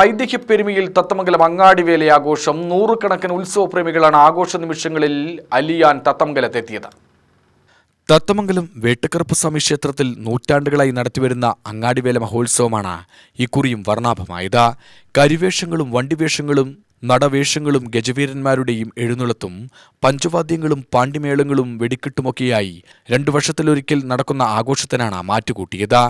ഐതിഹ്യപ്പെരുമയിൽ തത്തമംഗലം അങ്ങാടിവേല ആഘോഷം. നൂറുകണക്കിന് ഉത്സവ പ്രേമികളാണ് ആഘോഷ നിമിഷങ്ങളിൽ അലിയാൻ തത്തമംഗലത്തെത്തിയത്. തത്തമംഗലം വേട്ടക്കറുപ്പ് സ്വാമി ക്ഷേത്രത്തിൽ നൂറ്റാണ്ടുകളായി നടത്തിവരുന്ന അങ്ങാടിവേല മഹോത്സവമാണ് ഇക്കുറിയും വർണാഭമായത്. കരിവേഷങ്ങളും വണ്ടിവേഷങ്ങളും നടവേഷങ്ങളും ഗജവീരന്മാരുടെയും എഴുന്നള്ളത്തും പഞ്ചവാദ്യങ്ങളും പാണ്ഡിമേളങ്ങളും വെടിക്കെട്ടുമൊക്കെയായി രണ്ടു വർഷത്തിലൊരിക്കൽ നടക്കുന്ന ആഘോഷത്തിനാണ് മാറ്റുകൂട്ടിയത്.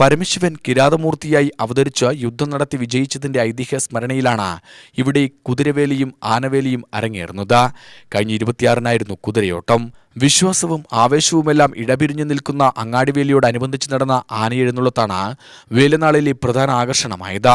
പരമശിവൻ കിരാതമൂർത്തിയായി അവതരിച്ച് യുദ്ധം നടത്തി വിജയിച്ചതിന്റെ ഐതിഹ്യ സ്മരണയിലാണ് ഇവിടെ കുതിരവേലിയും ആനവേലിയും അരങ്ങേറുന്നത്. കഴിഞ്ഞ ഇരുപത്തിയാറിനായിരുന്നു കുതിരയോട്ടം. വിശ്വാസവും ആവേശവുമെല്ലാം ഇടപിരിഞ്ഞു നിൽക്കുന്ന അങ്ങാടിവേലിയോടനുബന്ധിച്ച് നടന്ന ആനയെഴുന്നള്ളത്താണ് വേലനാളിലെ പ്രധാന ആകർഷണമായത്.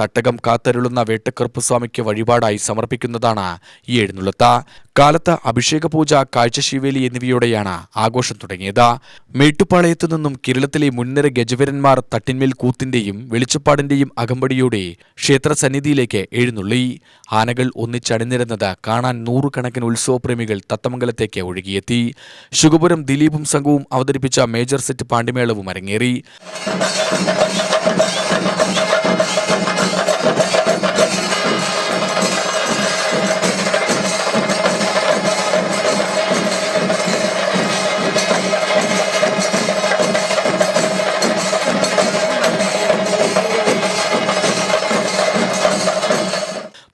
തട്ടകം കാത്തരുളുന്ന വേട്ടക്കറുപ്പ് സ്വാമിക്ക് വഴിപാടായി സമർപ്പിക്കുന്നതാണ് ഈ എഴുന്നള്ളത്ത്. കാലത്ത് അഭിഷേക പൂജ കാഴ്ചശീവേലി എന്നിവയോടെയാണ് ആഘോഷം തുടങ്ങിയത്. മേട്ടുപ്പാളയത്തു നിന്നും കേരളത്തിലെ മുൻനിര ഗജവീരന്മാർ തട്ടിന്മേൽ കൂത്തിന്റെയും വെളിച്ചപ്പാടിന്റെയും അകമ്പടിയോടെ ക്ഷേത്ര സന്നിധിയിലേക്ക് എഴുന്നള്ളി. ആനകൾ ഒന്നിച്ചണിനിരുന്നത് കാണാൻ നൂറുകണക്കിന് ഉത്സവപ്രേമികൾ തത്തമംഗലത്തേക്ക് ഒഴുകിയെത്തി. ശുഗപുരം ദിലീപും സംഘവും അവതരിപ്പിച്ച മേജർ സെറ്റ് പാണ്ടിമേളവും അരങ്ങേറി.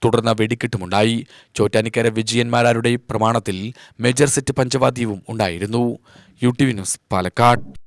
തുടർന്ന് വെടിക്കെട്ടുമുണ്ടായി. ചോറ്റാനിക്കര വിജയന്മാരാരുടെ പ്രമാണത്തിൽ മേജർ സെറ്റ് പഞ്ചവാദ്യവും ഉണ്ടായിരുന്നു. U T V news Palakkad.